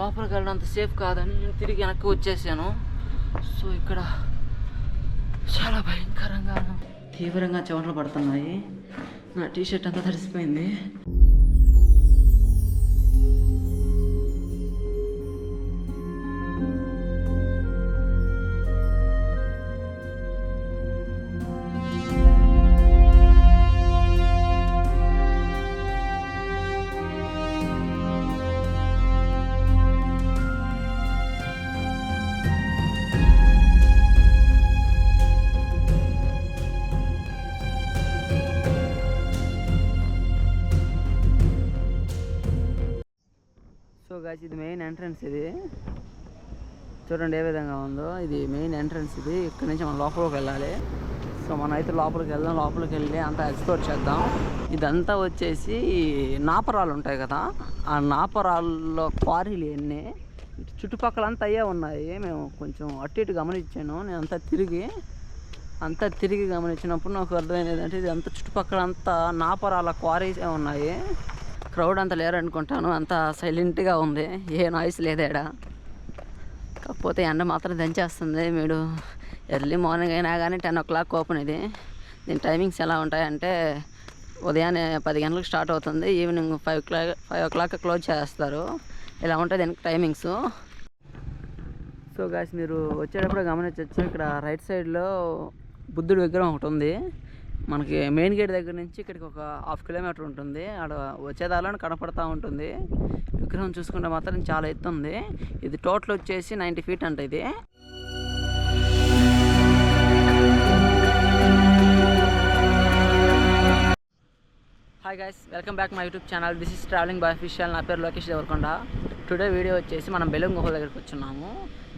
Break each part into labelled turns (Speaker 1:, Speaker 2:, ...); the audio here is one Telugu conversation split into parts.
Speaker 1: లోపలికి వెళ్ళడం అంత సేఫ్ కాదని నేను తిరిగి వెనక్కి వచ్చేసాను. సో ఇక్కడ చాలా భయంకరంగా తీవ్రంగా చెమటలు పడుతున్నాయి. నా టీషర్ట్ అంతా తడిసిపోయింది. గాయస్ ఇది మెయిన్ ఎంట్రన్స్ ఇది. చూడండి ఏ విధంగా ఉందో. ఇది మెయిన్ ఎంట్రన్స్ ఇది. ఇక్కడ నుంచి మనం లోపలికి వెళ్ళాలి. సో మనం అయితే లోపలికి వెళ్దాం. లోపలికి వెళ్ళి అంతా ఎక్స్ప్లోర్ చేద్దాం. ఇదంతా వచ్చేసి నాపరాలు ఉంటాయి కదా. ఆ నాపరాల్లో క్వారీలు ఎన్ని? చుట్టుపక్కల అంతా అయ్యే ఉన్నాయి. మేము కొంచెం అటు ఇటు గమనించాను. నేను అంతా తిరిగి అంతా తిరిగి గమనించినప్పుడు నాకు అర్థమైనది అంటే ఇది అంతా చుట్టుపక్కల అంతా నాపరాల క్వారీసే ఉన్నాయి. క్రౌడ్ అంత లేరు అనుకుంటాను. అంత సైలెంట్గా ఉంది. ఏ నాయిస్ లేదేడా కాకపోతే ఎండ మాత్రం దంచేస్తుంది. మీరు ఎర్లీ మార్నింగ్ అయినా కానీ టెన్ ఓ క్లాక్ ఓపెన్ ఇది. దీని టైమింగ్స్ ఎలా ఉంటాయంటే ఉదయాన్నే పది గంటలకు స్టార్ట్ అవుతుంది. Evening five clock five o'clock close చేస్తారు. ఇలా ఉంటాయి దీనికి టైమింగ్స్. సో గాస్ మీరు వచ్చేటప్పుడు గమనించవచ్చు ఇక్కడ రైట్ సైడ్లో బుద్ధుడి విగ్రహం ఒకటి ఉంది. మనకి మెయిన్ గేట్ దగ్గర నుంచి ఇక్కడికి ఒక హాఫ్ కిలోమీటర్ ఉంటుంది. ఆడ వచ్చేదారిలో కనపడతా ఉంటుంది. విగ్రహం చూసుకుంటే మాత్రం చాలా ఎత్తు ఉంది. ఇది టోటల్ వచ్చేసి నైంటీ ఫీట్ అంట ఇది. Hi guys welcome back my YouTube channel this is travelling by official నా పేరు లోకేష్ దేవరకొండ. టుడే వీడియో వచ్చేసి మనం బెలూన్ గుహల దగ్గరికి వచ్చున్నాము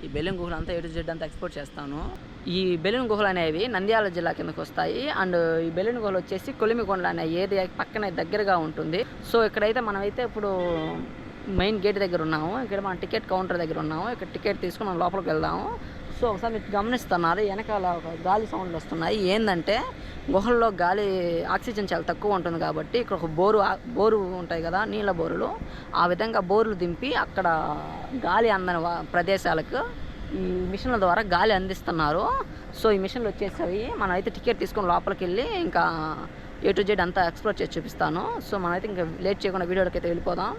Speaker 1: ఈ బెలూన్ గుహలు అంతా ఎటు జెడ్ అంతా ఎక్స్పోర్ట్ చేస్తాను. ఈ బెలూన్ గుహలు అనేవి నంద్యాల జిల్లా కిందకి వస్తాయి. అండ్ ఈ బెలూన్ గుహలు వచ్చేసి కొలిమికొండలు అనే ఏరియా పక్కనే దగ్గరగా ఉంటుంది. సో ఇక్కడైతే మనమైతే ఇప్పుడు మెయిన్ గేట్ దగ్గర ఉన్నాము. ఇక్కడ మన టికెట్ కౌంటర్ దగ్గర ఉన్నాము. ఇక్కడ టికెట్ తీసుకుని మనం లోపలికి వెళ్దాము. సో ఒకసారి మీరు గమనిస్తున్నారు వెనకాల ఒక గాలి సౌండ్లు వస్తున్నాయి. ఏంటంటే గుహల్లో గాలి ఆక్సిజన్ చాలా తక్కువ ఉంటుంది కాబట్టి ఇక్కడ ఒక బోరు బోరు ఉంటాయి కదా నీళ్ళ బోరులు. ఆ విధంగా బోర్లు దింపి అక్కడ గాలి అందని వా- ప్రదేశాలకు ఈ మిషన్ల ద్వారా గాలి అందిస్తున్నారు. సో ఈ మిషన్లు వచ్చేసవి మనం అయితే టికెట్ తీసుకొని లోపలికి వెళ్ళి ఇంకా ఏ టు జెడ్ అంతా ఎక్స్ప్లోర్ చేసి చూపిస్తాను. సో మనమైతే ఇంకా లేట్ చేయకుండా వీడియోకి అయితే వెళ్ళిపోదాం.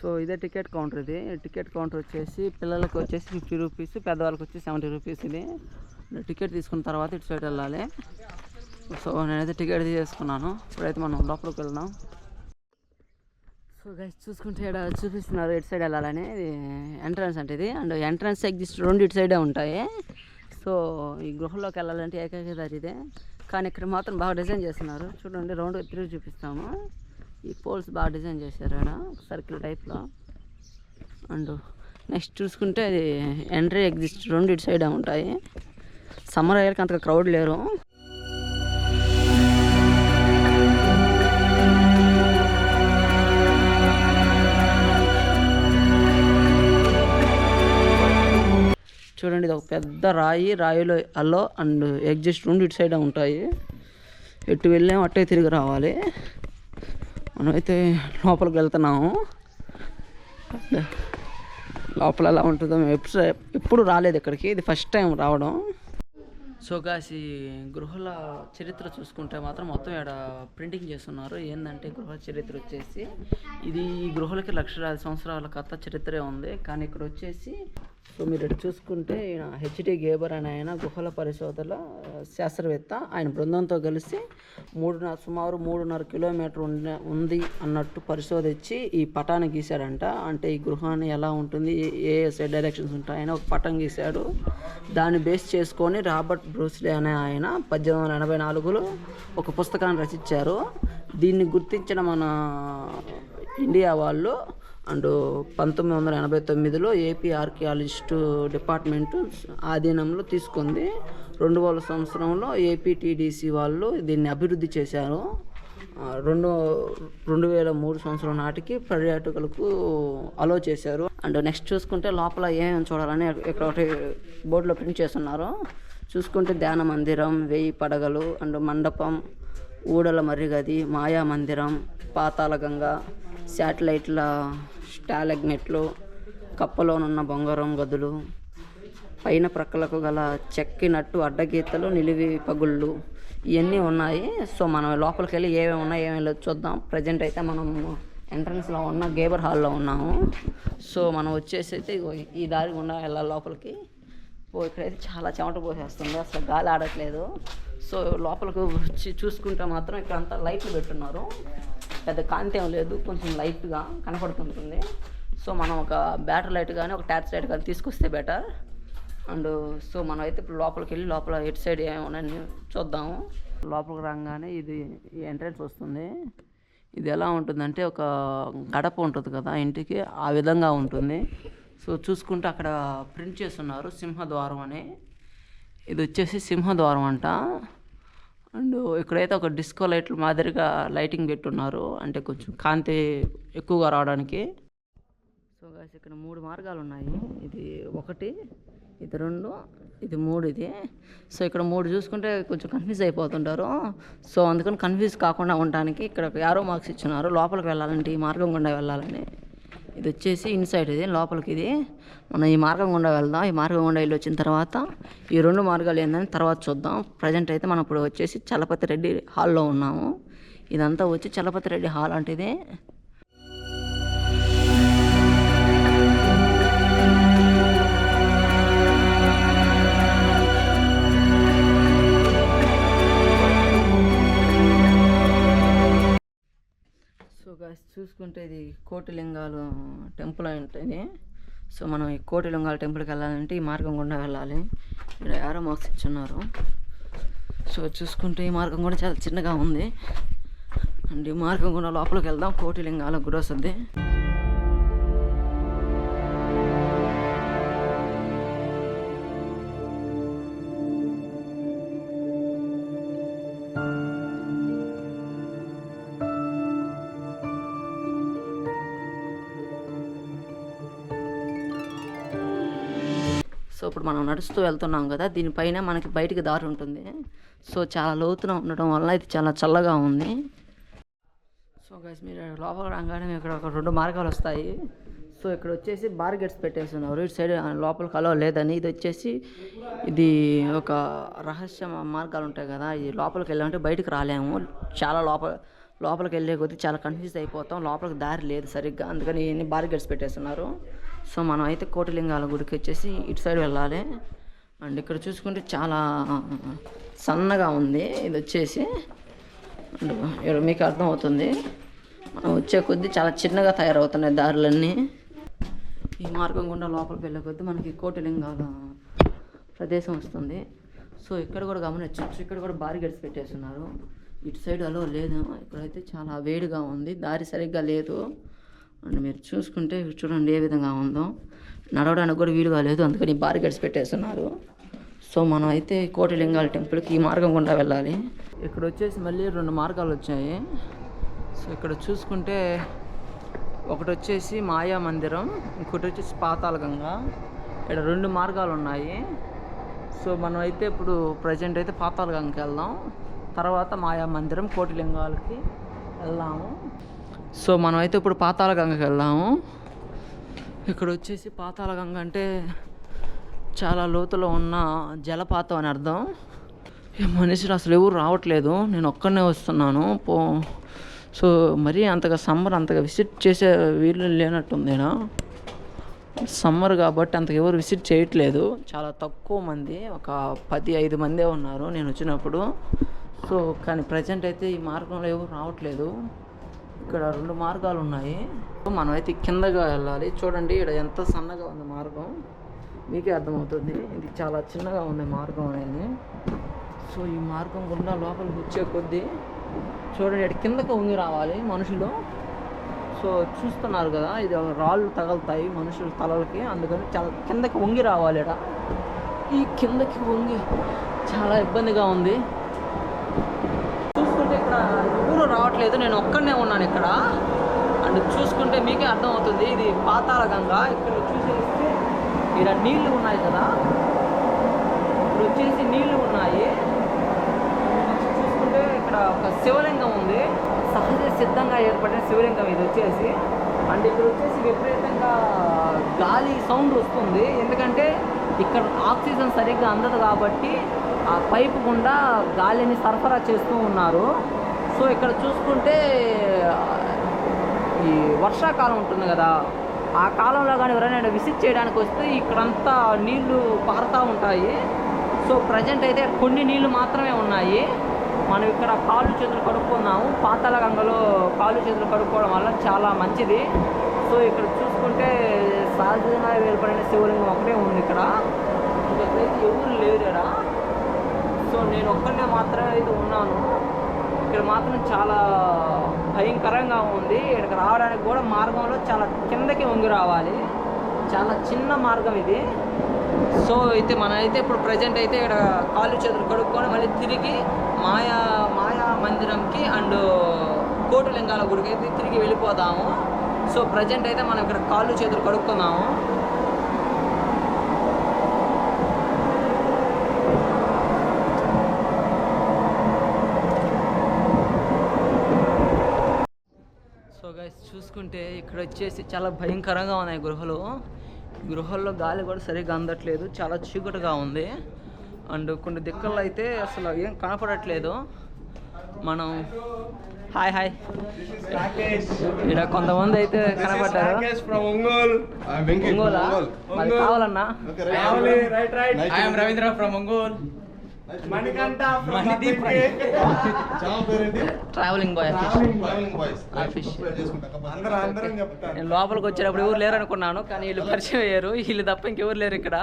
Speaker 1: సో ఇదే టికెట్ కౌంటర్ ఇది. టికెట్ కౌంటర్ వచ్చేసి పిల్లలకి వచ్చేసి ఫిఫ్టీ రూపీస్ పెద్దవాళ్ళకి వచ్చి సెవెంటీ రూపీస్ ఇది. టికెట్ తీసుకున్న తర్వాత ఇటు సైడ్ వెళ్ళాలి. సో నేనైతే టికెట్ తీసుకున్నాను ఇప్పుడైతే మనం లోపలికి వెళ్దాం. సో గైస్ చూసుకుంటే ఇక్కడ చూపిస్తున్నారు ఇటు సైడ్ వెళ్ళాలని. ఇది ఎంట్రన్స్ అంటే ఇది. అండ్ ఎంట్రన్స్ ఎగ్జిస్ట్ రెండు ఇటు సైడే ఉంటాయి. సో ఈ గృహలోకి వెళ్ళాలంటే ఏకైక దారి ఇదే. కానీ ఇక్కడ మాత్రం బాగా డిజైన్ చేస్తున్నారు. చూడండి రౌండ్ తిరిగి చూపిస్తాము. ఈ పోల్స్ బాగా డిజైన్ చేశారు ఇక్కడ సర్కిల్ టైప్లో అండ్ నెక్స్ట్ చూసుకుంటే అది ఎంట్రీ ఎగ్జిస్ట్ రెండు ఇటు సైడే ఉంటాయి. సమ్మర్ అయ్యాక అంతగా క్రౌడ్ లేరు. చూడండి ఇది ఒక పెద్ద రాయి రాయిలో అల్లో అండ్ ఎగ్జిస్ట్ రెండు ఇటు సైడ్ ఉంటాయి. ఎటు వెళ్ళాము అట్టే తిరిగి రావాలి. మనమైతే లోపలికి వెళ్తున్నాము. లోపల ఎలా ఉంటుందో మేము ఎప్పుడు ఎప్పుడు రాలేదు ఇక్కడికి. ఇది ఫస్ట్ టైం రావడం. సో కాసి గృహల చరిత్ర చూసుకుంటే మాత్రం మొత్తం ఇక్కడ ప్రింటింగ్ చేస్తున్నారు. ఏంటంటే గృహ చరిత్ర వచ్చేసి ఇది ఈ గృహలకి లక్షలాది సంవత్సరాల కథ చరిత్రే ఉంది. కానీ ఇక్కడ వచ్చేసి సో మీరు ఇటు చూసుకుంటే ఈయన హెచ్డి గేబర్ అనే ఆయన గుహల పరిశోధన శాస్త్రవేత్త. ఆయన బృందంతో కలిసి మూడున్నర సుమారు మూడున్నర కిలోమీటర్ ఉంది అన్నట్టు పరిశోధించి ఈ పటాన్ని గీశాడంట. అంటే ఈ గృహాన్ని ఎలా ఉంటుంది ఏ- ఏ సైడ్ డైరెక్షన్స్ ఉంటాయని ఒక పటం గీశాడు. దాన్ని బేస్ చేసుకొని రాబర్ట్ బ్రూస్లే అనే ఆయన పద్దెనిమిది వందల ఎనభై నాలుగులో ఒక పుస్తకాన్ని రచించారు. దీన్ని గుర్తించిన మన ఇండియా వాళ్ళు అండ్ పంతొమ్మిది వందల ఎనభై తొమ్మిదిలో ఏపీ ఆర్కియాలజిస్టు డిపార్ట్మెంట్ ఆధీనంలో తీసుకుంది. రెండు వేల సంవత్సరంలో ఏపీటీడీసీ వాళ్ళు దీన్ని అభివృద్ధి చేశారు. రెండు రెండు వేల మూడు సంవత్సరం నాటికి పర్యాటకులకు అలో చేశారు. అండ్ నెక్స్ట్ చూసుకుంటే లోపల ఏమేమి చూడాలని ఇక్కడ ఒకటి బోర్డులో ప్రింట్ చేస్తున్నారు. చూసుకుంటే ధ్యాన మందిరం వెయ్యి పడగలు అండ్ మండపం ఊడల మర్రిగది మాయా మందిరం పాతాళ గంగ శాటిలైట్ల స్టాలగ్నెట్లు కప్పలోనున్న బొంగరం గదులు పైన ప్రక్కలకు గల చెక్కినట్టు అడ్డగీతలు నిలివి పగుళ్ళు ఇవన్నీ ఉన్నాయి. సో మనం లోపలికి వెళ్ళి ఏమేమి ఉన్నాయి ఏమేమి లేదు చూద్దాం. ప్రజెంట్ అయితే మనం ఎంట్రన్స్లో ఉన్న గేబర్ హాల్లో ఉన్నాము. సో మనం వచ్చేసి అయితే ఈ దారి గుండా వెళ్ళాలి లోపలికి. ఓ ఇక్కడైతే చాలా చెమట పోసేస్తుంది. అసలు గాలి ఆడట్లేదు. సో లోపలికి వచ్చి చూసుకుంటే మాత్రం ఇక్కడ అంతా లైట్లు పెట్టున్నారు. పెద్ద కాంతి ఏం లేదు కొంచెం లైట్గా కనపడుతుంటుంది. సో మనం ఒక బ్యాటరీ లైట్ కానీ ఒక ట్యాచ్ లైట్ కానీ తీసుకొస్తే బెటర్ అండ్ సో మనం అయితే ఇప్పుడు లోపలికి వెళ్ళి లోపల ఎటు సైడ్ ఏమన్నా చూద్దాము. లోపలికి రాగానే ఇది ఈ ఎంట్రన్స్ వస్తుంది. ఇది ఎలా ఉంటుందంటే ఒక గడప ఉంటుంది కదా ఇంటికి ఆ విధంగా ఉంటుంది. సో చూసుకుంటే అక్కడ ప్రింట్ చేస్తున్నారు సింహద్వారం అని. ఇది వచ్చేసి సింహద్వారం అంట. అండ్ ఇక్కడైతే ఒక డిస్కో లైట్లు మాదిరిగా లైటింగ్ పెట్టున్నారు అంటే కొంచెం కాంతి ఎక్కువగా రావడానికి. సో గాయస్ ఇక్కడ మూడు మార్గాలు ఉన్నాయి. ఇది ఒకటి ఇది రెండు ఇది మూడు ఇది. సో ఇక్కడ మూడు చూసుకుంటే కొంచెం కన్ఫ్యూజ్ అయిపోతుంటారు. సో అందుకని కన్ఫ్యూజ్ కాకుండా ఉండడానికి ఇక్కడ ఒక యారో మార్క్స్ ఇచ్చున్నారు. లోపలికి వెళ్ళాలంటే ఈ మార్గం గుండా వెళ్ళాలని. ఇది వచ్చేసి ఇన్సైడ్ ఇది లోపలికి ఇది. మనం ఈ మార్గం గుండా వెళ్దాం. ఈ మార్గం గుండా వెళ్ళి వచ్చిన తర్వాత ఈ రెండు మార్గాలు ఏందని తర్వాత చూద్దాం. ప్రజెంట్ అయితే మనం ఇప్పుడు వచ్చేసి చలపతి రెడ్డి హాల్లో ఉన్నాము. ఇదంతా వచ్చి చలపతి రెడ్డి హాల్ అంటే చూసుకుంటే ఇది కోటిలింగాలు టెంపుల్ ఉంటుంది. సో మనం ఈ కోటిలింగాల టెంపుల్కి వెళ్ళాలంటే ఈ మార్గం గుండా వెళ్ళాలి. ఇక్కడ యారో మార్క్స్ ఇచ్చున్నారు. సో చూసుకుంటే ఈ మార్గం కూడా చాలా చిన్నగా ఉంది. అండ్ ఈ మార్గం గుండా లోపలికి వెళ్దాం. కోటిలింగాల గుడి వస్తుంది. మనం నడుస్తూ వెళ్తున్నాం కదా దీనిపైన మనకి బయటికి దారి ఉంటుంది. సో చాలా లోతున ఉండడం వల్ల ఇది చాలా చల్లగా ఉంది. సో గైస్ మీరు లోపల రాగానే ఇక్కడ ఒక రెండు మార్గాలు వస్తాయి. సో ఇక్కడ వచ్చేసి బార్గెట్స్ పెట్టేస్తున్నారు. ఇటు సైడ్ లోపలికి అలో లేదని ఇది వచ్చేసి ఇది ఒక రహస్య మార్గాలు ఉంటాయి కదా. ఇది లోపలికి వెళ్ళాలంటే బయటకు రాలేము. చాలా లోపల లోపలికి వెళ్ళే కొద్దీ చాలా కన్ఫ్యూజ్ అయిపోతాం. లోపలికి దారి లేదు సరిగ్గా. అందుకని ఇవన్నీ బార్గెట్స్ పెట్టేస్తున్నారు. సో మనం అయితే కోటిలింగాల గుడికి వచ్చేసి ఇటు సైడ్ వెళ్ళాలి. అండ్ ఇక్కడ చూసుకుంటే చాలా సన్నగా ఉంది. ఇది వచ్చేసి అండ్ ఇక్కడ మీకు అర్థమవుతుంది. మనం వచ్చే కొద్దీ చాలా చిన్నగా తయారవుతున్నాయి దారులన్నీ. ఈ మార్గం గుండా లోపలికి వెళ్ళే కొద్దీ మనకి కోటిలింగాల ప్రదేశం వస్తుంది. సో ఇక్కడ కూడా గమనించవచ్చు ఇక్కడ కూడా బారి పెట్టేస్తున్నారు. ఇటు సైడ్ అలో లేదు. ఇక్కడైతే చాలా వేడిగా ఉంది. దారి సరిగ్గా లేదు. అండ్ మీరు చూసుకుంటే చూడండి ఏ విధంగా ఉందో. నడవడానికి కూడా వీలు కాలేదు అందుకని బారి పెట్టేస్తున్నారు. సో మనం అయితే కోటిలింగాల టెంపుల్కి ఈ మార్గం గుండా వెళ్ళాలి. ఇక్కడ వచ్చేసి మళ్ళీ రెండు మార్గాలు వచ్చాయి. సో ఇక్కడ చూసుకుంటే ఒకటి వచ్చేసి మాయా మందిరం ఇంకోటి వచ్చేసి పాతాళ ఇక్కడ రెండు మార్గాలు ఉన్నాయి. సో మనం అయితే ఇప్పుడు ప్రజెంట్ అయితే పాతాళ గంగకి వెళ్దాం. తర్వాత మాయా మందిరం కోటిలింగాలకి వెళ్దాము. సో మనం అయితే ఇప్పుడు పాతాళ గంగకి వెళ్దాము. ఇక్కడ వచ్చేసి పాతాళ గంగ అంటే చాలా లోతులో ఉన్న జలపాతం అని అర్థం. ఈ మనుషులు అసలు ఎవరు రావట్లేదు. నేను ఒక్కడనే వస్తున్నాను. పో. సో మరీ అంతగా సమ్మర్ అంతగా విసిట్ చేసే వీళ్ళు లేనట్టుందేనా సమ్మర్ కాబట్టి అంతకు ఎవరు విసిట్ చేయట్లేదు. చాలా తక్కువ మంది ఒక పది ఐదు మందే ఉన్నారు నేను వచ్చినప్పుడు. సో కానీ ప్రజెంట్ అయితే ఈ మార్గంలో ఎవరు రావట్లేదు. ఇక్కడ రెండు మార్గాలు ఉన్నాయి. మనం అయితే కిందగా వెళ్ళాలి. చూడండి ఇక్కడ ఎంత సన్నగా ఉంది మార్గం. మీకే అర్థమవుతుంది. ఇది చాలా చిన్నగా ఉంది మార్గం అనేది. సో ఈ మార్గం గుండా లోపలికి వచ్చే కొద్దీ చూడండి ఇక్కడ కిందకు ఉంగి రావాలి మనుషులు. సో చూస్తున్నారు కదా ఇది రాళ్ళు తగులుతాయి మనుషుల తలలకి. అందుకని చాలా కిందకి వంగి రావాలి ఇక్కడ. ఈ కిందకి వంగి చాలా ఇబ్బందిగా ఉంది. చూసుకుంటే ఇక్కడ రావట్లేదు నేను ఒక్కడనే ఉన్నాను ఇక్కడ. అండ్ చూసుకుంటే మీకే అర్థమవుతుంది ఇది పాతాల గంగ. ఇక్కడ చూసేస్తే ఇక్కడ నీళ్ళు ఉన్నాయి కదా. ఇప్పుడు వచ్చేసి నీళ్ళు ఉన్నాయి. చూసుకుంటే ఇక్కడ ఒక శివలింగం ఉంది. సహజ సిద్ధంగా ఏర్పడిన శివలింగం ఇది వచ్చేసి. అండ్ ఇక్కడ వచ్చేసి విపరీతంగా గాలి సౌండ్ వస్తుంది. ఎందుకంటే ఇక్కడ ఆక్సిజన్ సరిగ్గా అందదు కాబట్టి ఆ పైపు గుండా గాలిని సరఫరా చేస్తూ ఉన్నారు. సో ఇక్కడ చూసుకుంటే ఈ వర్షాకాలం ఉంటుంది కదా ఆ కాలంలో కానీ ఎవరైనా విసిట్ చేయడానికి వస్తే ఇక్కడంతా నీళ్ళు పారుతూ ఉంటాయి. సో ప్రజెంట్ అయితే కొన్ని నీళ్ళు మాత్రమే ఉన్నాయి. మనం ఇక్కడ కాళ్ళు చేతులు కడుక్కున్నాము. పాతాళ గంగలో కాళ్ళు చేతులు కడుక్కోవడం వల్ల చాలా మంచిది. సో ఇక్కడ చూసుకుంటే సహజంగా ఏర్పడిన శివలింగం ఒకటే ఉంది ఇక్కడ. ఇక్కడైతే ఎవరు లేరు కదా సో నేను ఒక్కనే మాత్రమే అయితే ఉన్నాను. ఇక్కడ మాత్రం చాలా భయంకరంగా ఉంది. ఇక్కడికి రావడానికి కూడా మార్గంలో చాలా కిందకి వంగి రావాలి. చాలా చిన్న మార్గం ఇది. సో అయితే మనమైతే ఇప్పుడు ప్రజెంట్ అయితే ఇక్కడ కాళ్ళు చేతులు కడుక్కొని మళ్ళీ తిరిగి మాయా మాయా మందిరంకి అండ్ కోటిలింగాల గుడికి అయితే తిరిగి వెళ్ళిపోదాము. సో ప్రజెంట్ అయితే మనం ఇక్కడ కాళ్ళు చేతులు కడుక్కుందాము సో గైస్ చూసుకుంటే ఇక్కడ వచ్చేసి చాలా భయంకరంగా ఉన్నాయి గృహలు. గృహల్లో గాలి కూడా సరిగ్గా అందట్లేదు. చాలా చీకటిగా ఉంది. అండ్ కొన్ని దిక్కుల్లో అయితే అసలు ఏం కనపడట్లేదు. మనం హాయ్ హాయ్. ఇక్కడ కొంతమంది అయితే కనపడ్డారు. ఒంగోలా కావాలన్నా?
Speaker 2: Okay, right.
Speaker 3: Family,
Speaker 1: travelling boy లోపలికి వచ్చేటప్పుడు ఎవరు లేరు అనుకున్నాను కానీ వీళ్ళు పరిచయం అయ్యారు. వీళ్ళు తప్ప ఇంకెవరు లేరు ఇక్కడ.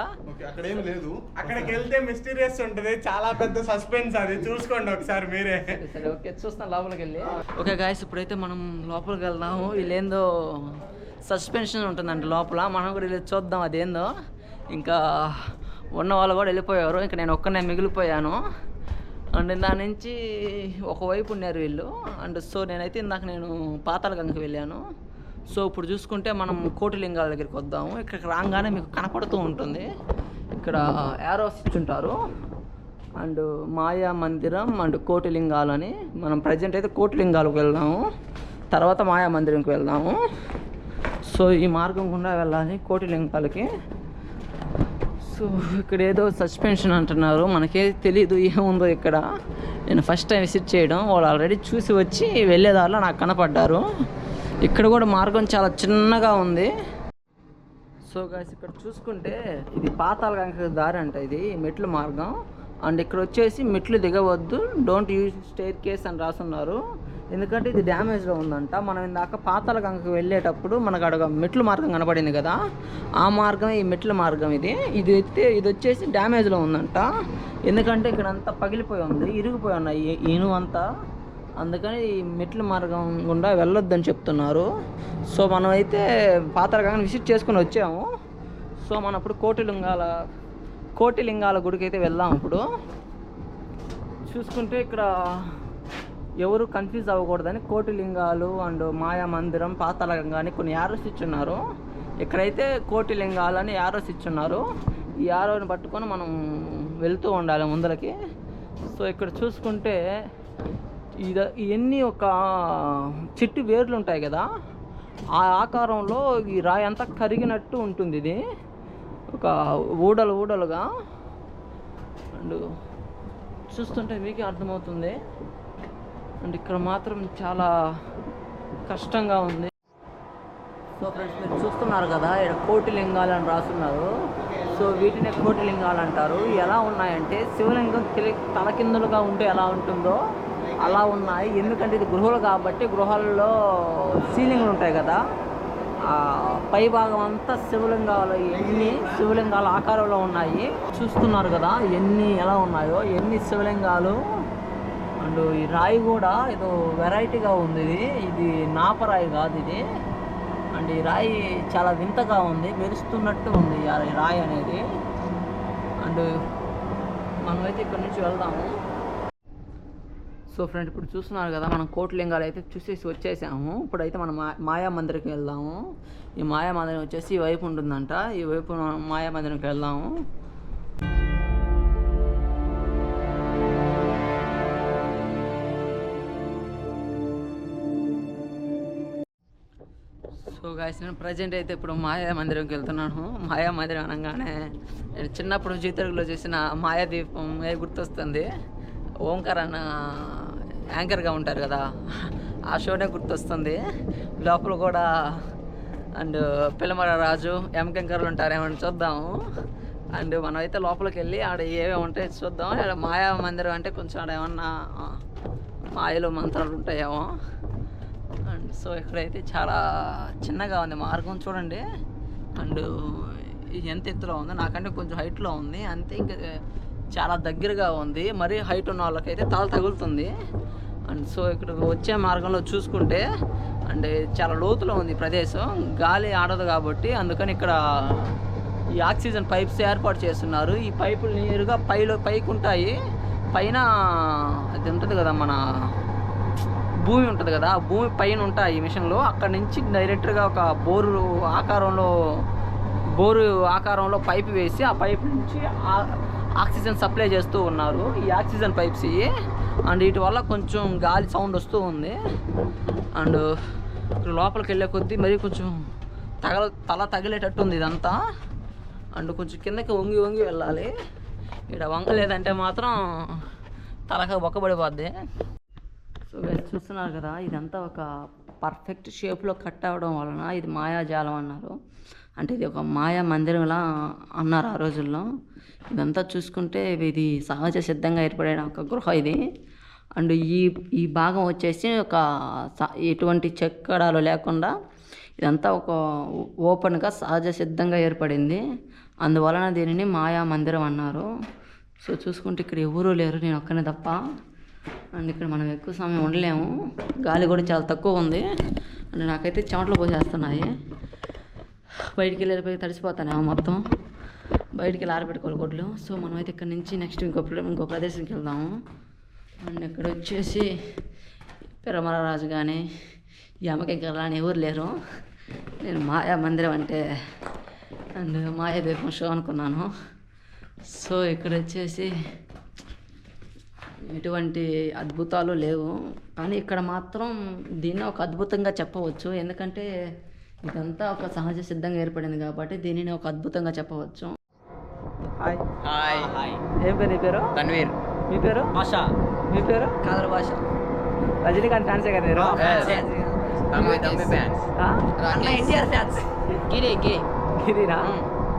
Speaker 2: లేదు.
Speaker 3: అక్కడికి వెళ్తే మిస్టీరియస్ ఉంటది. చాలా పెద్ద సస్పెన్స్ అది. చూసుకోండి ఒకసారి మీరే.
Speaker 1: సరే, ఓకే చూస్తాను లోపలికి వెళ్ళి. ఓకే గాయస్ ఇప్పుడైతే మనం లోపలికి వెళ్దాము. వీళ్ళేందో సస్పెన్షన్ ఉంటుందంట లోపల. మనం కూడా వెళ్ళి చూద్దాం అదేందో. ఇంకా ఉన్న వాళ్ళు కూడా వెళ్ళిపోయారు. ఇంకా నేను ఒక్కనే మిగిలిపోయాను. అండ్ దాని నుంచి ఒకవైపు ఉన్నారు వీళ్ళు. అండ్ సో నేనైతే ఇందాక నేను పాతాళ గంగకి వెళ్ళాను. సో ఇప్పుడు చూసుకుంటే మనం కోటిలింగాల దగ్గరికి వద్దాము. ఇక్కడికి రాగానే మీకు కనపడుతూ ఉంటుంది. ఇక్కడ యారోస్ ఇచ్చుంటారు. అండ్ మాయా మందిరం అండ్ కోటిలింగాలు అని మనం ప్రజెంట్ అయితే కోటిలింగాలకు వెళ్దాము. తర్వాత మాయా మందిరంకి వెళ్దాము. సో ఈ మార్గం గుండా వెళ్ళాలి కోటిలింగాలకి సో ఇక్కడ ఏదో సస్పెన్షన్ అంటున్నారు. మనకే తెలియదు ఏముందో ఇక్కడ. నేను ఫస్ట్ టైం విజిట్ చేయడం. వాళ్ళు ఆల్రెడీ చూసి వచ్చి వెళ్ళేదారిలో నాకు కనపడ్డారు. ఇక్కడ కూడా మార్గం చాలా చిన్నగా ఉంది. సో గాయస్ ఇక్కడ చూసుకుంటే ఇది పాతాల గంగ దారి అంట ఇది మెట్లు మార్గం. అండ్ ఇక్కడ వచ్చేసి మెట్లు దిగవద్దు. డోంట్ యూజ్ స్టేర్ కేస్ అని రాసున్నారు. ఎందుకంటే ఇది డ్యామేజ్లో ఉందంట. మనం ఇందాక పాతాల గంగకు వెళ్ళేటప్పుడు మనకు అడగ మెట్ల మార్గం కనబడింది కదా? ఆ మార్గం ఈ మెట్ల మార్గం ఇది. ఇది అయితే ఇది వచ్చేసి డ్యామేజ్లో ఉందంట. ఎందుకంటే ఇక్కడ అంతా పగిలిపోయి ఉంది ఇరిగిపోయి ఉన్నాయి ఈను ఇనుము అంతా. అందుకని ఈ మెట్ల మార్గం గుండా వెళ్ళొద్దని చెప్తున్నారు. సో మనం అయితే గంగను విజిట్ చేసుకుని వచ్చాము. సో మనం ఇప్పుడు కోటిలింగాల కోటిలింగాల గుడికి అయితే వెళ్దాం ఇప్పుడు. చూసుకుంటే ఇక్కడ ఎవరు కన్ఫ్యూజ్ అవ్వకూడదని కోటిలింగాలు అండ్ మాయా మందిరం పాతాళగంగా అని కొన్ని యారోస్ ఇచ్చున్నారు. ఇక్కడైతే కోటిలింగాలు అని యారోస్ ఇచ్చున్నారు ఈ యారోని పట్టుకొని మనం వెళ్తూ ఉండాలి ముందరకి సో ఇక్కడ చూసుకుంటే ఇది ఇవన్నీ ఒక చెట్టు వేర్లు ఉంటాయి కదా ఆ ఆకారంలో ఈ రాయి అంతా కరిగినట్టు ఉంటుంది ఇది. ఒక ఊడలు ఊడలుగా. అండ్ చూస్తుంటే మీకే అర్థమవుతుంది. అండ్ ఇక్కడ మాత్రం చాలా కష్టంగా ఉంది. సో ఫ్రెండ్స్ మీరు చూస్తున్నారు కదా ఇక్కడ కోటి లింగాలు అని రాస్తున్నారు సో వీటిని కోటి లింగాలు అంటారు ఎలా ఉన్నాయంటే శివలింగం తల తలకిందులుగా ఉంటే ఎలా ఉంటుందో అలా ఉన్నాయి. ఎందుకంటే ఇది గృహాలు కాబట్టి గృహాలలో సీలింగ్లు ఉంటాయి కదా. ఆ పై భాగం అంతా శివలింగాలు. ఎన్ని శివలింగాల ఆకారంలో ఉన్నాయి? చూస్తున్నారు కదా ఎన్ని ఎలా ఉన్నాయో ఎన్ని శివలింగాలు అండ్ ఈ రాయి కూడా ఏదో వెరైటీగా ఉంది. ఇది ఇది నాపరాయి కాదు ఇది. అండ్ ఈ రాయి చాలా వింతగా ఉంది. మెరుస్తున్నట్టు ఉంది ఈ రాయి అనేది. అండ్ మనమైతే ఇక్కడి నుంచి వెళ్దాము. సో ఫ్రెండ్ ఇప్పుడు చూస్తున్నారు కదా మనం కోట్లింగాలు అయితే చూసేసి వచ్చేసాము. ఇప్పుడైతే మనం మాయా మందిరికి వెళ్దాము. ఈ మాయా మందిరం వచ్చేసి ఈ వైపు ఉంటుందంట. ఈ వైపు మాయా మందిరంకి వెళ్దాము. సో గాయస్ నేను ప్రజెంట్ అయితే ఇప్పుడు మాయా మందిరంకి వెళ్తున్నాను. మాయా మందిరం అనగానే నేను చిన్నప్పుడు జీతరుగులో చేసిన మాయా దీపం ఏ గుర్తొస్తుంది? ఓంకార్ అన్న యాంకర్గా ఉంటారు కదా ఆ షోనే గుర్తొస్తుంది. లోపల కూడా అండ్ పిల్లమర రాజు ఎంకెంకర్లు ఉంటారేమని చూద్దాము అండ్ మనం అయితే లోపలికి వెళ్ళి ఆడ ఏమేమి ఉంటాయో చూద్దాం. ఆడ మాయా మందిరం అంటే కొంచెం ఆడ ఏమన్నా మాయలో మాయలు మంత్రాలు ఉంటాయేమో. సో ఇక్కడైతే చాలా చిన్నగా ఉంది మార్గం చూడండి. అండ్ ఇది ఎంత ఎత్తులో ఉంది నాకంటే కొంచెం హైట్లో ఉంది. అంతే ఇంకా చాలా దగ్గరగా ఉంది. మరీ హైట్ ఉన్న వాళ్ళకైతే తల తగులుతుంది. అండ్ సో ఇక్కడ వచ్చే మార్గంలో చూసుకుంటే అండ్ చాలా లోతులో ఉంది ప్రదేశం. గాలి ఆడదు కాబట్టి అందుకని ఇక్కడ ఈ ఆక్సిజన్ పైప్స్ ఏర్పాటు చేస్తున్నారు. ఈ పైపులు నేరుగా పైలో పైకి ఉంటాయి పైన అది ఉంటుంది కదా మన భూమి ఉంటుంది కదా ఆ భూమి పైన ఉంటాయి ఈ మిషన్లో అక్కడ నుంచి డైరెక్ట్గా ఒక బోరు ఆకారంలో బోరు ఆకారంలో పైప్ వేసి ఆ పైప్ నుంచి ఆక్సిజన్ సప్లై చేస్తూ ఉన్నారు. ఈ ఆక్సిజన్ పైప్స్ ఇవి. అండ్ వీటి వల్ల కొంచెం గాలి సౌండ్ వస్తూ ఉంది. అండ్ ఇక్కడ లోపలికి వెళ్ళే కొద్దీ మరీ కొంచెం తగల తల తగిలేటట్టు ఉంది ఇదంతా. అండ్ కొంచెం కిందకి వంగి వంగి వెళ్ళాలి. ఇక్కడ వంగలేదంటే మాత్రం తలక బొక్కబడిపోద్ది సో guys చూస్తున్నారు కదా ఇదంతా ఒక పర్ఫెక్ట్ షేప్లో కట్ అవ్వడం వలన ఇది మాయాజాలం అన్నారు. అంటే ఇది ఒక మాయా మందిరంలా అన్నారు ఆ రోజుల్లో. ఇదంతా చూసుకుంటే ఇది సహజ సిద్ధంగా ఏర్పడిన ఒక గృహ ఇది. అండ్ ఈ ఈ భాగం వచ్చేసి ఒక స- ఎటువంటి చెక్కడాలు లేకుండా ఇదంతా ఒక ఓపెన్గా సహజ సిద్ధంగా ఏర్పడింది. అందువలన దీనిని మాయా మందిరం అన్నారు. సో చూసుకుంటే ఇక్కడ ఎవరూ లేరు నేను ఒక్కనే తప్ప. అండ్ ఇక్కడ మనం ఎక్కువ సమయం ఉండలేము. గాలి కూడా చాలా తక్కువ ఉంది. అండ్ నాకైతే చెమటలు పోసేస్తున్నాయి. బయటికి వెళ్ళిపోయి తడిసిపోతానేమో మొత్తం. బయటికి వెళ్ళి ఆరబెట్టుకోవాలి గుడ్లు. సో అయితే ఇక్కడ నుంచి నెక్స్ట్ ఇంకో ఇంకో ప్రదేశానికి వెళ్దాము. అండ్ ఇక్కడ వచ్చేసి పిరమలరాజు కానీ యమకెంకర్ అని ఎవరు లేరు. నేను మాయా మందిరం అంటే అండ్ మాయా దీపం షో అనుకున్నాను. సో ఇక్కడ వచ్చేసి ఎటువంటి అద్భుతాలు లేవు. కానీ ఇక్కడ మాత్రం దీన్ని ఒక అద్భుతంగా చెప్పవచ్చు. ఎందుకంటే ఇదంతా ఒక సహజ సిద్ధంగా ఏర్పడింది కాబట్టి దీనిని ఒక అద్భుతంగా చెప్పవచ్చు. హాయ్
Speaker 4: హాయ్ హాయ్
Speaker 1: ఏం పేరు నీ పేరు?
Speaker 4: తన్వీర్.
Speaker 1: మీ పేరు?
Speaker 4: భాష.
Speaker 1: మీ పేరు? కాదర్ భాష. రజనీకాంత్ ఫ్యాన్సే కదా మీరు?
Speaker 4: ఫ్యాన్స్? ఎన్టీఆర్ ఫ్యాన్స్. గిరి గిరి.
Speaker 1: గిరినా?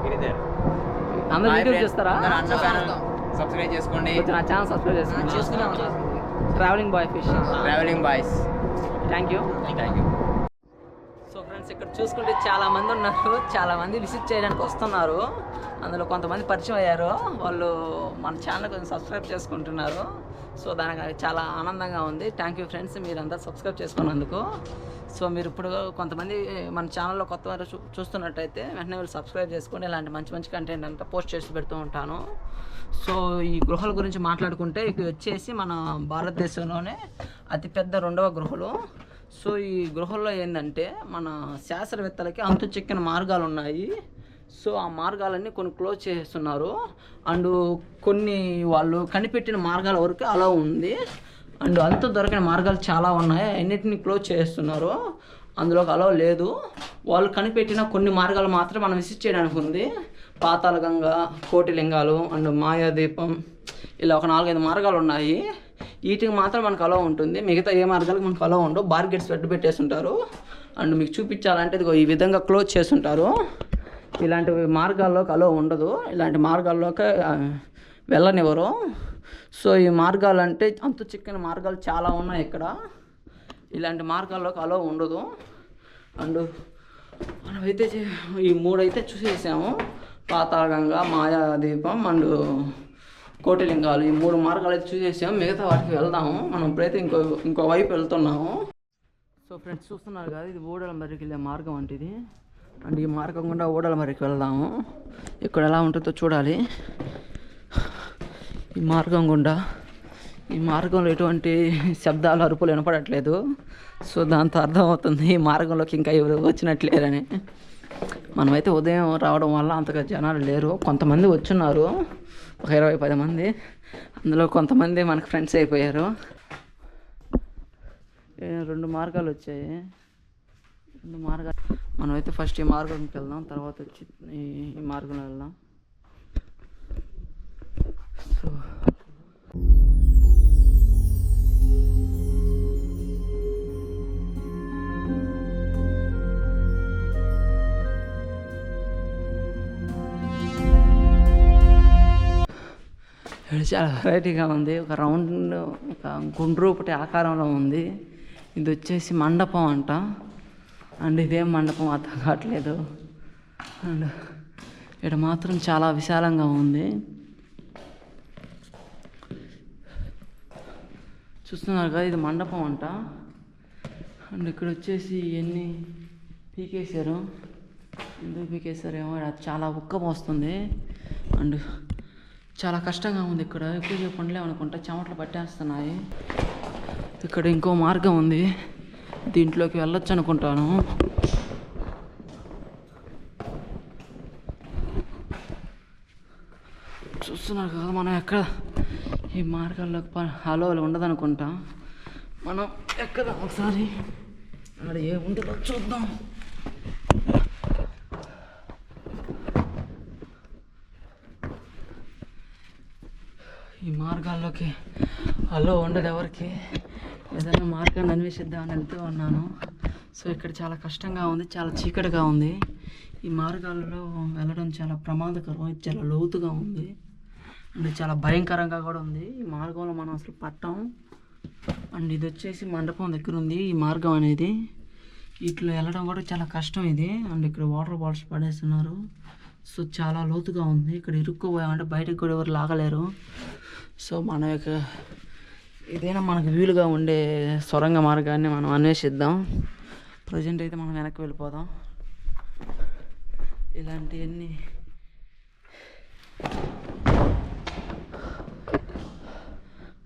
Speaker 4: గిరిధర్.
Speaker 1: అందరూ చూస్తారా?
Speaker 4: అన్న ఫ్యాన్. సబ్స్క్రైబ్ చేసుకోండి.
Speaker 1: కొంచెం నా ఛానల్ సబ్స్క్రైబ్ చేసుకోండి
Speaker 4: చేసుకున్నాం
Speaker 1: travelling boy fish
Speaker 4: travelling boys
Speaker 1: thank you
Speaker 4: thank you
Speaker 1: so friends ఇక్కడ చూసుకుంటే చాలా మంది ఉన్నారు. చాలా మంది విజిట్ చేయడానికి వస్తున్నారు. అందులో కొంతమంది పరిచయం అయ్యారు. వాళ్ళు మన ఛానల్ కొంచెం సబ్స్క్రైబ్ చేసుకుంటున్నారు. సో దానికి నాకు చాలా ఆనందంగా ఉంది. థ్యాంక్ యూ ఫ్రెండ్స్ మీరంతా సబ్స్క్రైబ్ చేసుకున్నందుకు. సో మీరు ఇప్పుడు కొంతమంది మన ఛానల్లో కొత్త వారు చూ చూస్తున్నట్టయితే వెంటనే మీరు సబ్స్క్రైబ్ చేసుకోండి ఇలాంటి మంచి మంచి కంటెంట్ అంతా పోస్ట్ చేసి పెడుతూ ఉంటాను. సో ఈ గృహాల గురించి మాట్లాడుకుంటే ఇది వచ్చేసి మన భారతదేశంలోనే అతిపెద్ద రెండవ గృహలు. సో ఈ గృహల్లో ఏంటంటే మన శాస్త్రవేత్తలకి అంతు చిక్కిన మార్గాలు ఉన్నాయి సో ఆ మార్గాలన్నీ కొన్ని క్లోజ్ చేస్తున్నారు. అండ్ కొన్ని వాళ్ళు కనిపెట్టిన మార్గాల వరకు అలా ఉంది. అండ్ అంత దొరికిన మార్గాలు చాలా ఉన్నాయి. అన్నిటిని క్లోజ్ చేస్తున్నారు. అందులోకి అలో లేదు. వాళ్ళు కనిపెట్టిన కొన్ని మార్గాలు మాత్రం మనం విసిట్ చేయడానికి ఉంది. పాతాళగంగ కోటిలింగాలు అండ్ మాయాదీపం ఇలా ఒక నాలుగైదు మార్గాలు ఉన్నాయి. వీటికి మాత్రం మనకు అలో ఉంటుంది. మిగతా ఏ మార్గాలకు మనకు అలో ఉండవు. బార్గెట్స్ పెట్టు పెట్టేసి ఉంటారు అండ్ మీకు చూపించాలంటే ఇదిగో ఈ విధంగా క్లోజ్ చేస్తుంటారు. ఇలాంటి మార్గాల్లోకి అలో ఉండదు. ఇలాంటి మార్గాల్లోకి వెళ్ళనివ్వరు. సో ఈ మార్గాలు అంటే అంత చిక్కిన మార్గాలు చాలా ఉన్నాయి ఇక్కడ. ఇలాంటి మార్గాల్లోకి అలో ఉండదు. అండ్ మనమైతే చే- ఈ మూడైతే చూసేసాము. పాతాళగంగా మాయాదీపం అండ్ కోటిలింగాలు ఈ మూడు మార్గాలు అయితే చూసేసాము మిగతా వాటికి వెళ్దాము. మనం ఇప్పుడైతే ఇంకో ఇంకో వైపు వెళ్తున్నాము. సో ఫ్రెండ్స్ చూస్తున్నారు కదా ఇది ఓడల మరికి వెళ్ళే మార్గం అంటే ఇది. అండ్ ఈ మార్గం గుండా ఓడల మరికి వెళ్దాము. ఇక్కడ ఎలా ఉంటుందో చూడాలి. ఈ మార్గం గుండా ఈ మార్గంలో ఎటువంటి శబ్దాలు అరుపులు వినపడట్లేదు. సో దాంతో అర్థమవుతుంది ఈ మార్గంలోకి ఇంకా ఎవరు వచ్చినట్లేరని. మనమైతే ఉదయం రావడం వల్ల అంతగా జనాలు లేరు. కొంతమంది వచ్చున్నారు. ఒక ఇరవై పది మంది. అందులో కొంతమంది మనకు ఫ్రెండ్స్ అయిపోయారు. రెండు మార్గాలు వచ్చాయి. రెండు మార్గాలు. మనమైతే ఫస్ట్ ఈ మార్గంకి వెళ్దాం. తర్వాత వచ్చి ఈ ఈ మార్గంలో వెళ్దాం. సో చాలా వెరైటీగా ఉంది. ఒక రౌండ్ ఒక గుండ్రూపటి ఆకారంలో ఉంది. ఇది వచ్చేసి మండపం అంట. అండ్ ఇదేం మండపం అర్థం కావట్లేదు. అండ్ ఇక్కడ మాత్రం చాలా విశాలంగా ఉంది. చూస్తున్నారు కదా ఇది మండపం అంట. అండ్ ఇక్కడ వచ్చేసి ఎన్ని పీకేశారు. ఎందుకు పీకేశారు ఏమో ఇక్కడ చాలా ఉక్క పోస్తుంది అండ్ చాలా కష్టంగా ఉంది ఇక్కడ. ఎక్కువ చెప్పండిలే అనుకుంటా చెమటలు పట్టేస్తున్నాయి. ఇక్కడ ఇంకో మార్గం ఉంది. దీంట్లోకి వెళ్ళొచ్చు అనుకుంటాను. చూస్తున్నారు కదా మనం ఎక్కడ ఈ మార్గాల్లో హలో ఉండదనుకుంటా. మనం ఎక్కడ ఒకసారి? అక్కడ ఏముంటుందో చూద్దాం ఈ ఓకే అలో ఉండదు ఎవరికి. ఏదైనా మార్గాన్ని అన్వేషిద్దామని వెళ్తూ ఉన్నాను. సో ఇక్కడ చాలా కష్టంగా ఉంది చాలా చీకటిగా ఉంది. ఈ మార్గాలలో వెళ్ళడం చాలా ప్రమాదకరం ఇది చాలా లోతుగా ఉంది. అండ్ చాలా భయంకరంగా కూడా ఉంది. ఈ మార్గంలో మనం అసలు పట్టాం. అండ్ ఇది వచ్చేసి మండపం దగ్గర ఉంది ఈ మార్గం అనేది. ఇట్లా వెళ్ళడం కూడా చాలా కష్టం ఇది. అండ్ ఇక్కడ వాటర్ బాటిల్స్ పడేస్తున్నారు. సో చాలా లోతుగా ఉంది. ఇక్కడ ఇరుక్కుపోయామంటే బయటకు కూడా ఎవరు లాగలేరు. సో మన యొక్క ఏదైనా మనకు వీలుగా ఉండే సొరంగ మార్గాన్ని మనం అన్వేషిద్దాం. ప్రజెంట్ అయితే మనం వెనక్కి వెళ్ళిపోదాం. ఇలాంటివన్నీ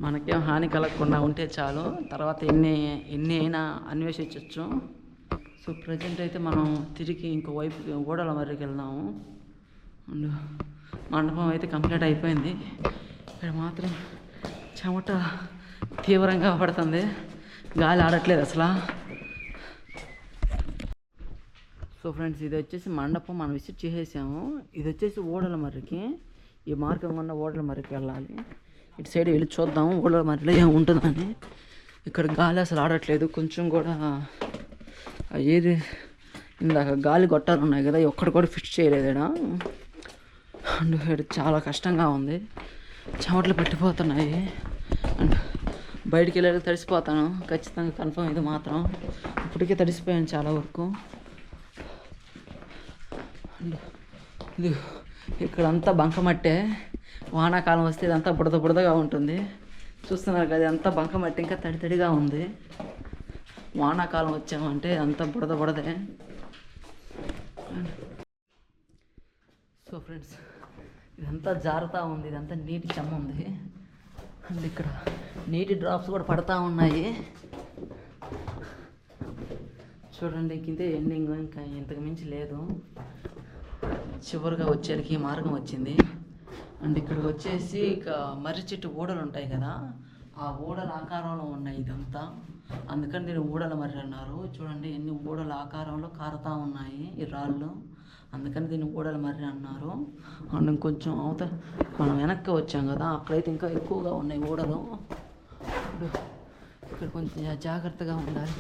Speaker 1: మనకేం హాని కలగకుండా ఉంటే చాలు. తర్వాత ఎన్ని ఎన్ని అయినా అన్వేషించవచ్చు సో ప్రజెంట్ అయితే మనం తిరిగి ఇంకో వైపు ఓడల మర్రికి వెళ్దాము. అండ్ మండపం అయితే కంప్లీట్ అయిపోయింది. ఇక్కడ మాత్రం చెమట తీవ్రంగా పడుతుంది. గాలి ఆడట్లేదు అసలు. సో ఫ్రెండ్స్ ఇది వచ్చేసి మండపం మనం విజిట్ చేసేసాము. ఇది వచ్చేసి ఓడల మర్రికి. ఈ మార్గం ఉన్న ఓడల మర్రికి వెళ్ళాలి. ఇటు సైడ్ వెళ్ళి చూద్దాం ఓడల మర్రిలో ఏం ఉంటుందని ఇక్కడ గాలి అసలు ఆడట్లేదు. కొంచెం కూడా ఏది ఇందాక గాలి గొట్టాలు ఉన్నాయి కదా ఎక్కడ కూడా ఫిక్స్ చేయలేదు అండ్ ఇక్కడ చాలా కష్టంగా ఉంది. చెమటలు పెట్టిపోతున్నాయి. అండ్ బయటికి వెళ్ళాక తడిసిపోతాను. ఖచ్చితంగా కన్ఫర్మ్ ఇది మాత్రం. ఇప్పటికే తడిసిపోయాను చాలా వరకు. అండ్ ఇది ఇక్కడంతా బంకమట్టే. వానాకాలం వస్తే ఇదంతా బుడద బుడదగా ఉంటుంది. చూస్తున్నారు కదా అంతా బంకమట్టి ఇంకా తడి తడిగా ఉంది. వానాకాలం వచ్చామంటే అంతా బుడద బుడదే. సో ఫ్రెండ్స్ ఇదంతా జారుతూ ఉంది ఇదంతా నీటి చెమ్మ ఉంది. అండ్ ఇక్కడ నీటి డ్రాప్స్ కూడా పడతా ఉన్నాయి. చూడండి ఇంతే ఎండింగ్ ఇంకా ఇంతకు మించి లేదు. చివరిగా వచ్చేసరికి మార్గం వచ్చింది. అండ్ ఇక్కడికి వచ్చేసి ఇక మర్రి చెట్టు ఊడలు ఉంటాయి కదా ఆ ఊడల ఆకారంలో ఉన్నాయి ఇదంతా. అందుకని దీన్ని ఊడల మర్రి అన్నారు. చూడండి ఎన్ని ఊడల ఆకారంలో కారుతా ఉన్నాయి ఈ రాళ్ళు. అందుకని దీన్ని ఊడలు మర్రి అన్నారు. అండ్ ఇంకొంచెం అవత మనం వెనక్కి వచ్చాం కదా అక్కడైతే ఇంకా ఎక్కువగా ఉన్నాయి ఊడలు. ఇప్పుడు ఇక్కడ కొంచెం జాగ్రత్తగా ఉండాలి.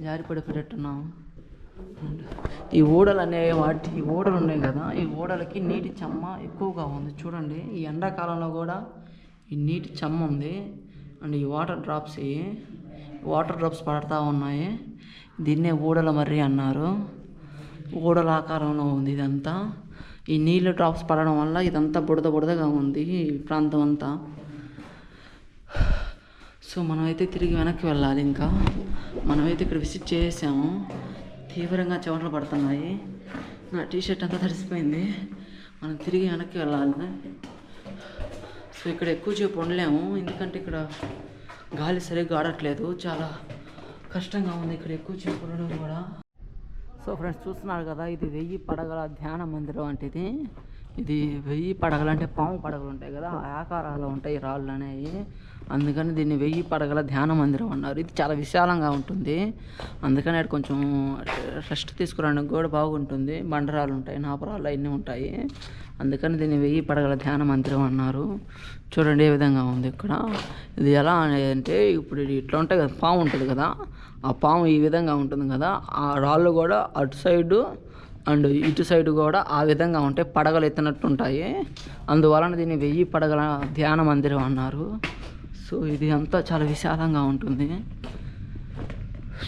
Speaker 1: జారి పడిపోయేటట్టున్నాం. ఈ ఊడలు అనే వాటి ఈ ఊడలు ఉన్నాయి కదా ఈ ఊడలకి నీటి చెమ్మ ఎక్కువగా ఉంది. చూడండి ఈ ఎండాకాలంలో కూడా ఈ నీటి చెమ్మ ఉంది. అండ్ ఈ వాటర్ డ్రాప్స్ వాటర్ డ్రాప్స్ పడతా ఉన్నాయి. దీన్నే ఊడల మర్రి అన్నారు. గోడల ఆకారంలో ఉంది ఇదంతా. ఈ నీళ్ళ డ్రాప్స్ పడడం వల్ల ఇదంతా బుడద బుడదగా ఉంది ఈ ప్రాంతం అంతా. సో మనమైతే తిరిగి వెనక్కి వెళ్ళాలి ఇంకా. మనమైతే ఇక్కడ విజిట్ చేసాము తీవ్రంగా చెమటలు పడుతున్నాయి. నా టీషర్ట్ అంతా తడిసిపోయింది. మనం తిరిగి వెనక్కి వెళ్ళాలి. సో ఇక్కడ ఎక్కువసేపు ఉండలేము. ఎందుకంటే ఇక్కడ గాలి సరిగ్గా ఆడట్లేదు. చాలా కష్టంగా ఉంది ఇక్కడ ఎక్కువసేపు ఉండడం కూడా. సో ఫ్రెండ్స్ చూస్తున్నారు కదా ఇది వెయ్యి పడగల ధ్యాన మందిరం అంటే ఇది ఇది వెయ్యి పడగలు అంటే పాము పడగలు ఉంటాయి కదా ఆ ఆకారాలు ఉంటాయి రాళ్ళు అనేవి. అందుకని దీన్ని వెయ్యి పడగల ధ్యాన మందిరం అన్నారు. ఇది చాలా విశాలంగా ఉంటుంది. అందుకని అక్కడ కొంచెం రెస్ట్ తీసుకురావడానికి కూడా బాగుంటుంది. బండరాలు ఉంటాయి నాపరాలు అన్నీ ఉంటాయి. అందుకని దీన్ని వెయ్యి పడగల ధ్యాన మందిరం అన్నారు. చూడండి ఏ విధంగా ఉంది ఇక్కడ. ఇది ఎలా అనేది అంటే ఇప్పుడు ఇట్లా ఉంటాయి కదా పాము ఉంటుంది కదా. ఆ పాము ఈ విధంగా ఉంటుంది కదా. ఆ రాళ్ళు కూడా అటు సైడు అండ్ ఇటు సైడ్ కూడా ఆ విధంగా ఉంటాయి పడగలు ఎత్తినట్టు ఉంటాయి. అందువలన దీన్ని వెయ్యి పడగల ధ్యాన మందిరం అన్నారు. సో ఇది అంతా చాలా విశాలంగా ఉంటుంది.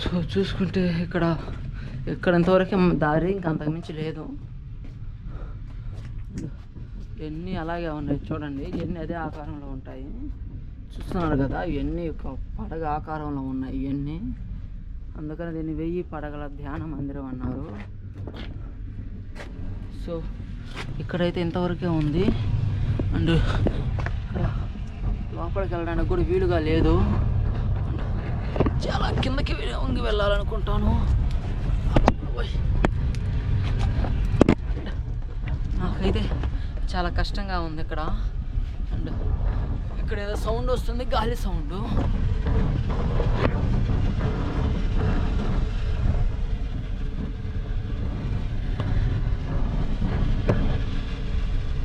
Speaker 1: సో చూసుకుంటే ఇక్కడ ఇక్కడ ఇంతవరకు దారి ఇంకా అంతకుమించి లేదు. ఇవన్నీ అలాగే ఉన్నాయి చూడండి ఇవన్నీ అదే ఆకారంలో ఉంటాయి. చూస్తున్నారు కదా ఇవన్నీ ఒక పడగ ఆకారంలో ఉన్నాయి ఇవన్నీ అందుకని దీన్ని వెయ్యి పడగల ధ్యాన మందిరం అన్నారు. సో ఇక్కడైతే ఇంతవరకే ఉంది. అండ్ ఇక్కడ లోపలికి వెళ్ళడానికి కూడా వీలుగా లేదు. చాలా కిందకి ఉంది వెళ్ళాలనుకుంటాను. అయితే చాలా కష్టంగా ఉంది ఇక్కడ. అండ్ ఇక్కడ ఏదో సౌండ్ వస్తుంది గాలి సౌండ్.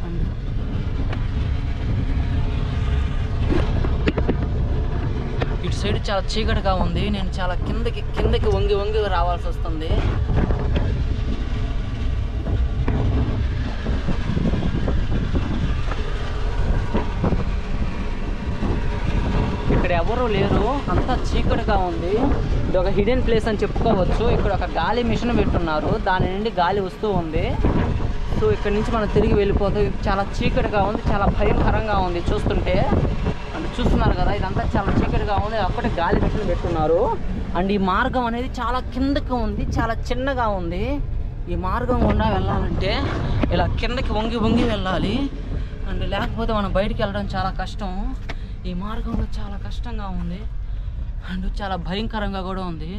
Speaker 1: అండ్ ఇటు సైడ్ చాలా చీకటిగా ఉంది. నేను చాలా కిందకి కిందకి వంగి వంగి రావాల్సి వస్తుంది ఇక్కడ ఎవరు లేరు. అంతా చీకటిగా ఉంది. ఇది ఒక హిడెన్ ప్లేస్ అని చెప్పుకోవచ్చు. ఇక్కడ ఒక గాలి మిషన్ పెట్టున్నారు. దాని నుండి గాలి వస్తూ ఉంది. సో ఇక్కడ నుంచి మనం తిరిగి వెళ్ళిపోతాం చాలా చీకటిగా ఉంది. చాలా భయంకరంగా ఉంది. చూస్తుంటే అంటే చూస్తున్నారు కదా ఇదంతా చాలా చీకటిగా ఉంది. అక్కడే గాలి మిషన్ పెట్టున్నారు. అండ్ ఈ మార్గం అనేది చాలా కిందకి ఉంది. చాలా చిన్నగా ఉంది. ఈ మార్గం గుండా వెళ్ళాలంటే ఇలా కిందకి వంగి వంగి వెళ్ళాలి. అండ్ లేకపోతే మనం బయటికి వెళ్ళడం చాలా కష్టం. ఈ మార్గంలో చాలా కష్టంగా ఉంది. అండ్ చాలా భయంకరంగా కూడా ఉంది.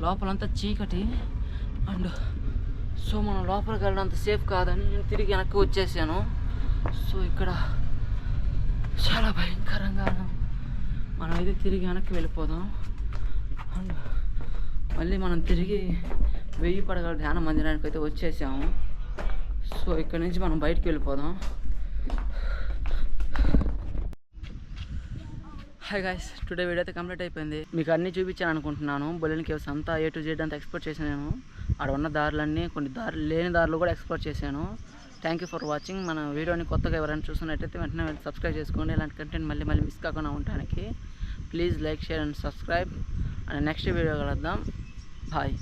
Speaker 1: లోపలంతా చీకటి. అండ్ సో మనం లోపలికి వెళ్ళడం అంత సేఫ్ కాదని నేను తిరిగి వెనక్కి వచ్చేసాను. సో ఇక్కడ చాలా భయంకరంగా మనం అయితే తిరిగి వెనక్కి వెళ్ళిపోదాం. అండ్ మళ్ళీ మనం తిరిగి వెయ్యి పడగల ధ్యాన మందిరానికి అయితే వచ్చేసాము. సో ఇక్కడ నుంచి మనం బయటికి వెళ్ళిపోదాం. హాయ్ గాయస్ టుడే వీడియో అయితే కంప్లీట్ అయిపోయింది. మీకు అన్నీ చూపించాను అనుకుంటున్నాను. బొలిన్ కేవ్స్ అంతా ఏ టు జెడ్ అంతా ఎక్స్ప్లోర్ చేశాను. నేను ఆడ ఉన్న దారులన్నీ కొన్ని దారులు లేని దారులు కూడా ఎక్స్ప్లోర్ చేశాను. థ్యాంక్ యూ ఫర్ వాచింగ్ మన వీడియోని కొత్తగా ఎవరైనా చూస్తున్నట్టయితే వెంటనే వెళ్ళి సబ్స్క్రైబ్ చేసుకోండి. ఇలాంటి కంటెంట్ మళ్ళీ మళ్ళీ మిస్ కాకుండా ఉండడానికి please like share and subscribe and next video కలుద్దాం. బాయ్